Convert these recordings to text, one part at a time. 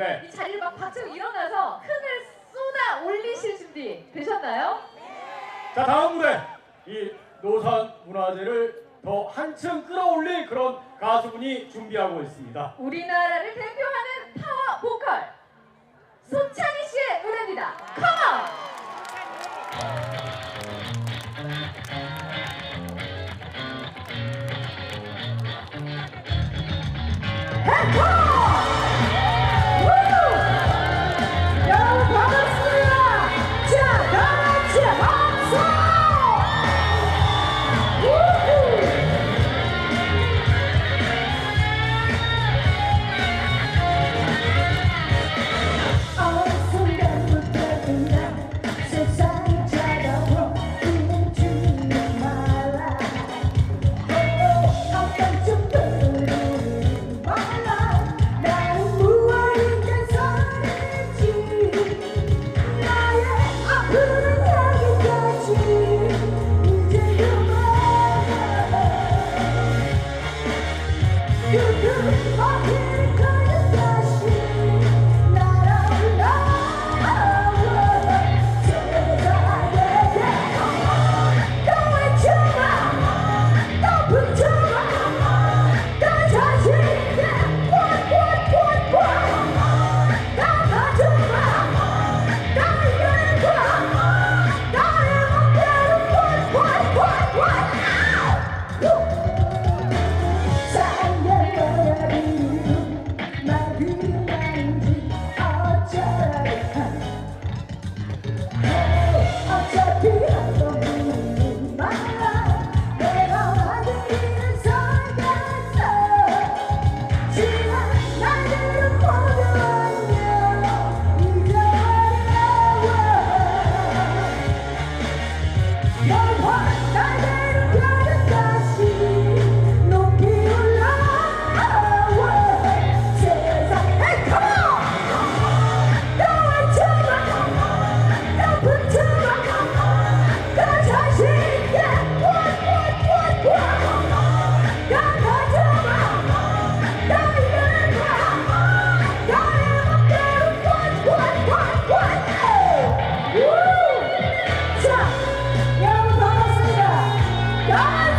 네. 이 자리를 막 박차고 일어나서 흥을 쏟아 올리실 준비 되셨나요? 자 다음 무대 이 노산 문화재를 더 한층 끌어올릴 그런 가수분이 준비하고 있습니다. 우리나라를 대표하는 파워 보컬 손찬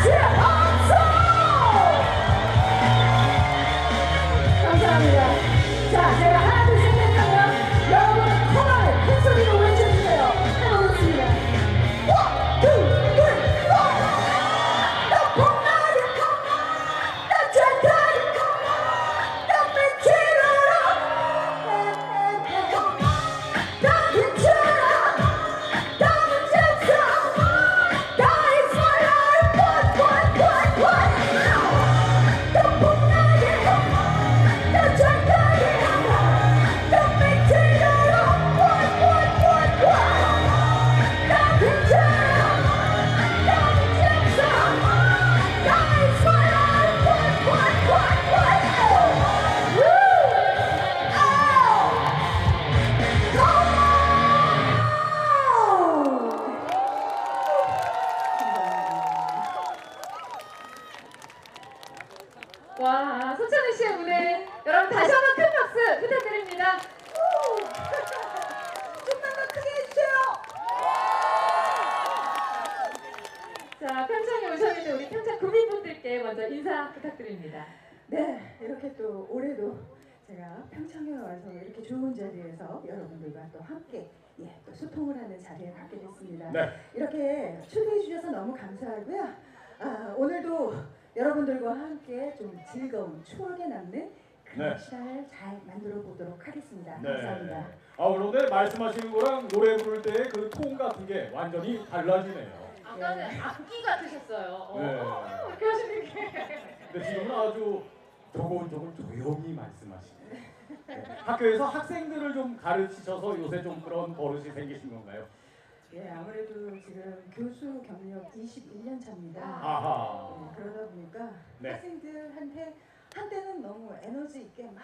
같 여러분 다시 한번 큰 박수 부탁드립니다. 우! 좀만 더 크게 해주세요. 자, 평창에 오셨는데 우리 평창 구민분들께 먼저 인사 부탁드립니다. 네, 이렇게 또 올해도 제가 평창에 와서 이렇게 좋은 자리에서 여러분들과 또 함께 예, 또 소통을 하는 자리에 갖게 됐습니다. 네. 이렇게 초대해 주셔서 너무 감사하고요. 아, 오늘도 여러분들과 함께 좀 즐거운 추억에 남는 그런 네. 시간을 잘 만들어 보도록 하겠습니다. 네. 감사합니다. 아 그런데 말씀하시는 거랑 노래 부를 때의 그톤 같은 게 완전히 달라지네요. 아까는 악기 같으셨어요. 어, 네. 어, 이렇게 하시는 게. 근데 지금은 아주 조곤조곤 조용히 말씀하시네요. 네. 학교에서 학생들을 좀 가르치셔서 요새 좀 그런 버릇이 생기신 건가요? 예, 아무래도 지금 교수 경력 21년 차입니다. 아하. 네, 그러다 보니까 네. 학생들한테 한때는 너무 에너지 있게 막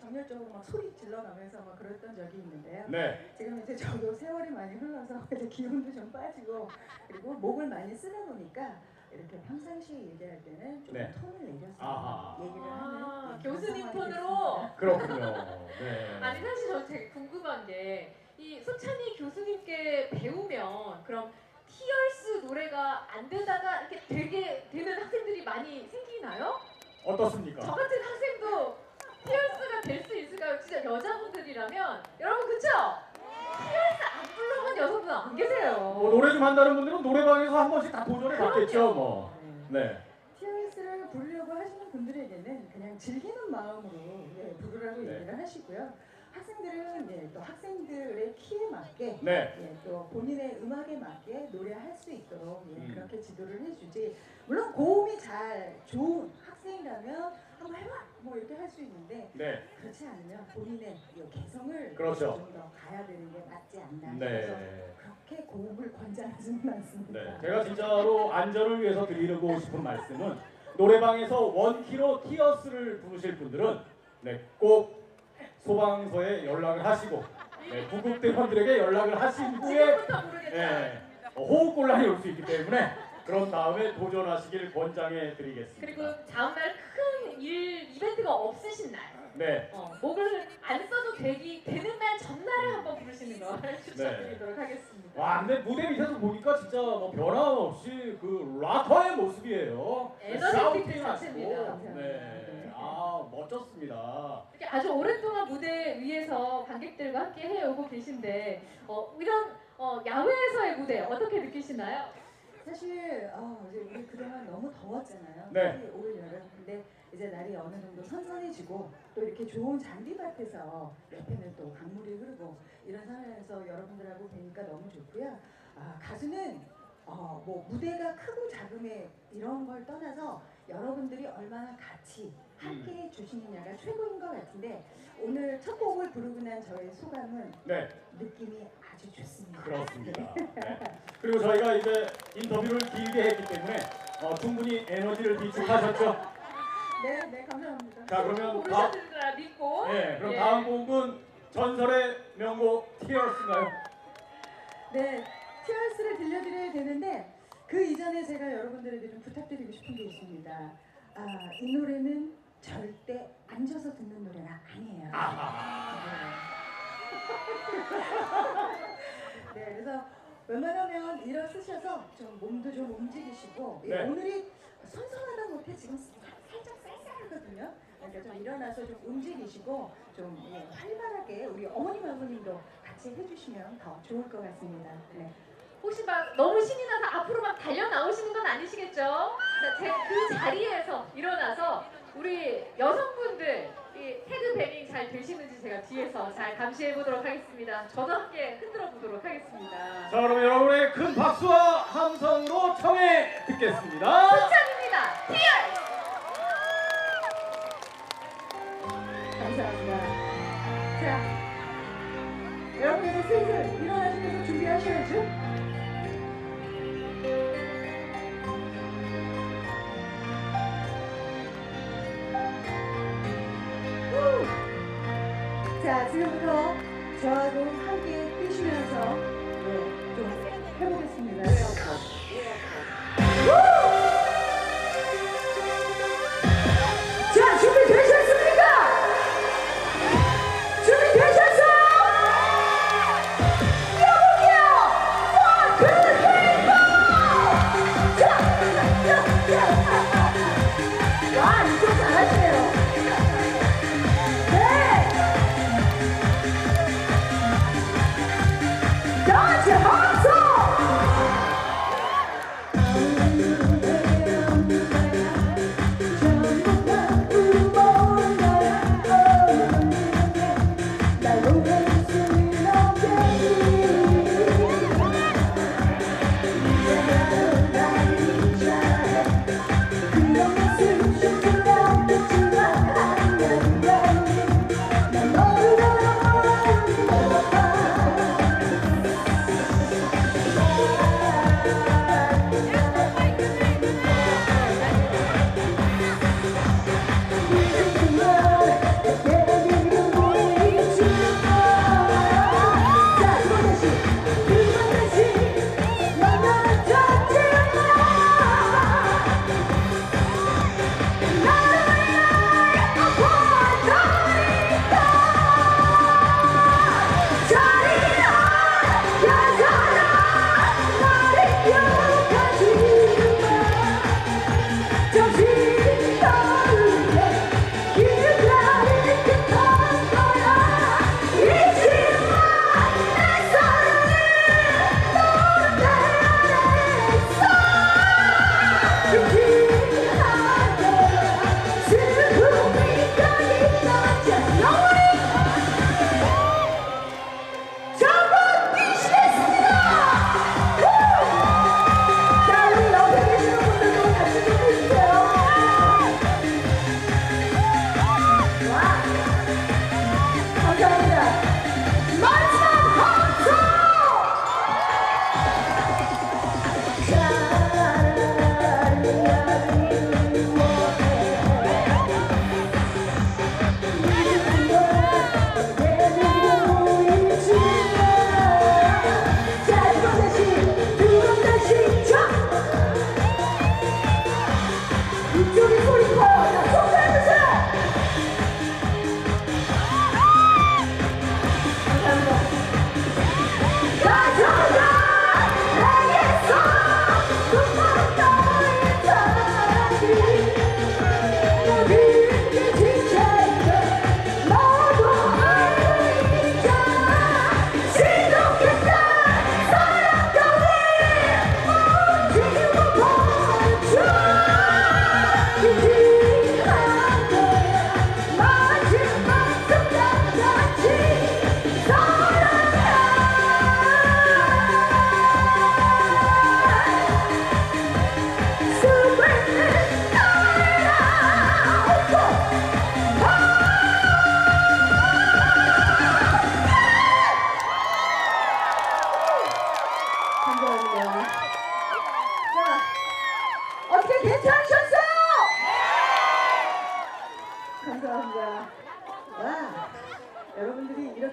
정열적으로 막 소리 질러가면서 막 그랬던 적이 있는데요. 네. 지금 이제 저도 세월이 많이 흘러서 이제 기운도 좀 빠지고 그리고 목을 많이 쓰다 보니까 이렇게 평상시 얘기할 때는 좀 네. 톤을 내려서 아하. 얘기를 아, 하는 교수님 톤으로? 그렇군요. 네. 아니 사실 저 되게 궁금한 게 이 소찬희 교수님께 배우면 그럼 티얼스 노래가 안 되다가 이렇게 되게 되는 학생들이 많이 생기나요? 저 어떻습니까? 같은 학생도 티얼스가 될 수 있을까요? 진짜 여자분들이라면 여러분 그쵸? 티얼스 안 부르는 여성분 안 계세요. 뭐 노래 좀 한다는 분들은 노래방에서 한 번씩 다 도전해 봤겠죠, 뭐. 네. TRS를 부르려고 하시는 분들에게는 그냥 즐기는 마음으로 예, 부르라고 네. 얘기를 하시고요. 학생들은 예, 또 학생들의 키에 맞게 네. 예, 또 본인의 음악에 맞게 노래할 수 있도록 예, 음. 그렇게 지도를 해주지. 물론 고음이 잘 좋은 학생이라면 한번 해봐 뭐 이렇게 할 수 있는데 네. 그렇지 않으면 본인의 이 개성을 그렇죠. 좀 더 가야 되는 게 맞지 않나. 그래서 네. 그렇게 고음을 권장하지는 않습니다. 네. 제가 진짜로 안전을 위해서 드리고 싶은 말씀은 노래방에서 원키로 티어스를 부르실 분들은 네, 꼭 소방서에 연락을 하시고 네, 구급대원들에게 연락을 하신 후에 지금부터 모르겠다. 네, 어, 호흡곤란이 올 수 있기 때문에 그런 다음에 도전하시길 권장해 드리겠습니다. 그리고 다음날 큰 일 이벤트가 없으신 날, 네. 어, 목을 안 써도 되기 되는 날 전날에 한번 부르시는 걸 네. 추천드리도록 하겠습니다. 와, 근데 무대 밑에서 보니까 진짜 뭐 변함없이 그 락커의 모습이에요. 에너제틱 샤우팅 자체입니다. 하시고. 네. 아, 멋졌습니다. 이렇게 아주 오랫동안 무대 위에서 관객들과 함께 해오고 계신데 어, 이런 어, 야외에서의 무대 어떻게 느끼시나요? 사실 어, 이제 우리 그동안 너무 더웠잖아요. 네. 특히 올 여름. 근데 이제 날이 어느 정도 선선해지고 또 이렇게 좋은 잔디밭에서 옆에는 또 강물이 흐르고 이런 상황에서 여러분들하고 뵈니까 너무 좋고요. 아, 가수는 어, 뭐 무대가 크고 작음에 이런 걸 떠나서 여러분들이 얼마나 같이 함께 해 주시느냐가 최고인 것 같은데 오늘 첫 곡을 부르고 난 저의 소감은 네, 느낌이 아주 좋습니다. 그렇습니다. 네. 그리고 저희가 이제 인터뷰를 길게 했기 때문에 어, 충분히 에너지를 비축하셨죠. 네, 네, 감사합니다. 자, 그러면 다, 부르셨을 거라 믿고 네, 그럼 예. 다음 곡은 전설의 명곡 티어스인가요? 네, 티얼스를 들려드려야 되는데 그 이전에 제가 여러분들에게 좀 부탁드리고 싶은 게 있습니다. 아, 이 노래는 절대 앉아서 듣는 노래가 아니에요. 네, 그래서 웬만하면 일어서셔서 좀 몸도 좀 움직이시고 예, 네. 오늘이 선선하다 못해 지금 살짝 쌀쌀하거든요. 그러니까 좀 일어나서 좀 움직이시고 좀 예, 활발하게 우리 어머님 아버님도 같이 해주시면 더 좋을 것 같습니다. 네. 혹시 막 너무 신이 나서 앞으로 막 달려 나오시는 건 아니시겠죠? 자, 제그 자리에서 일어나서 우리 여성분들 잘 되시는지 제가 뒤에서 잘 감시해 보도록 하겠습니다. 저도 함께 흔들어 보도록 하겠습니다. 자, 그럼 여러분의 큰 박수와 함성으로 청해 듣겠습니다. 자, 지금부터 저하고 함께 뛰시면서 네, 좀 해보겠습니다.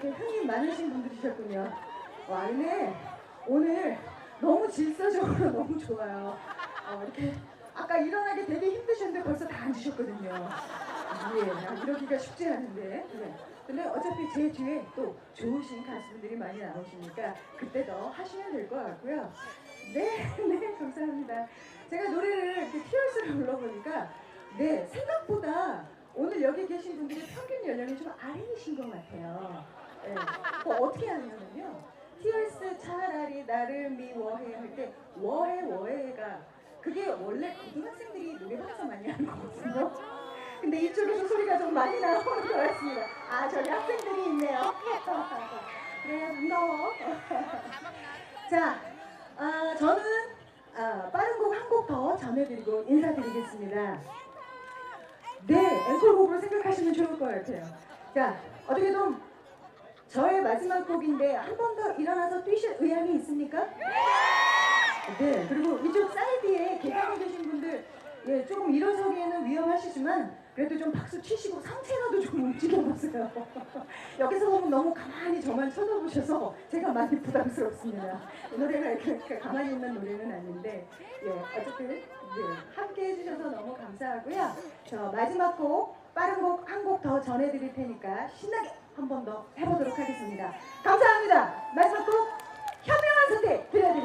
이렇게 흥이 많으신 분들이셨군요. 와, 근데 오늘 너무 질서적으로 너무 좋아요. 어, 이렇게 아까 일어나기 되게 힘드셨는데 벌써 다 앉으셨거든요. 예, 아, 이러기가 쉽지 않은데. 네. 근데 어차피 제 뒤에 또 좋으신 가수분들이 많이 나오시니까 그때 더 하시면 될 것 같고요. 네, 네, 감사합니다. 제가 노래를 이렇게 티얼스를 불러보니까 네, 생각보다 오늘 여기 계신 분들이 평균 연령이 좀 아래이신 것 같아요. 네. 어떻게 하냐면요. 티얼스 차라리 나를 미워해 할 때 워해 워해가 그게 원래 고등학생들이 노래방에서 많이 하는 거거든요. 근데 이쪽에서 소리가 좀 많이 나오는 것 같습니다. 아 저기 학생들이 있네요. 네 반가워. 자, 아, 저는 아, 빠른 곡 한 곡 더 전해드리고 인사드리겠습니다. 네, 앵콜곡으로 생각하시면 좋을 것 같아요. 자, 어떻게 좀 저의 마지막 곡인데 한 번 더 일어나서 뛰실 의향이 있습니까? 네, 그리고 이쪽 사이드에 계단에 계신 분들 예, 조금 일어서기에는 위험하시지만 그래도 좀 박수 치시고 상체라도 좀 움직여보세요. 여기서 보면 너무 가만히 저만 쳐다보셔서 제가 많이 부담스럽습니다. 이 노래가 이렇게 가만히 있는 노래는 아닌데 예, 어쨌든 네, 함께 해주셔서 너무 감사하고요. 저 마지막 곡 빠른 곡 한 곡 더 전해드릴 테니까 신나게 한 번 더 해보도록 하겠습니다. 감사합니다. 마지막 곡 현명한 선택 들려드리겠습니다.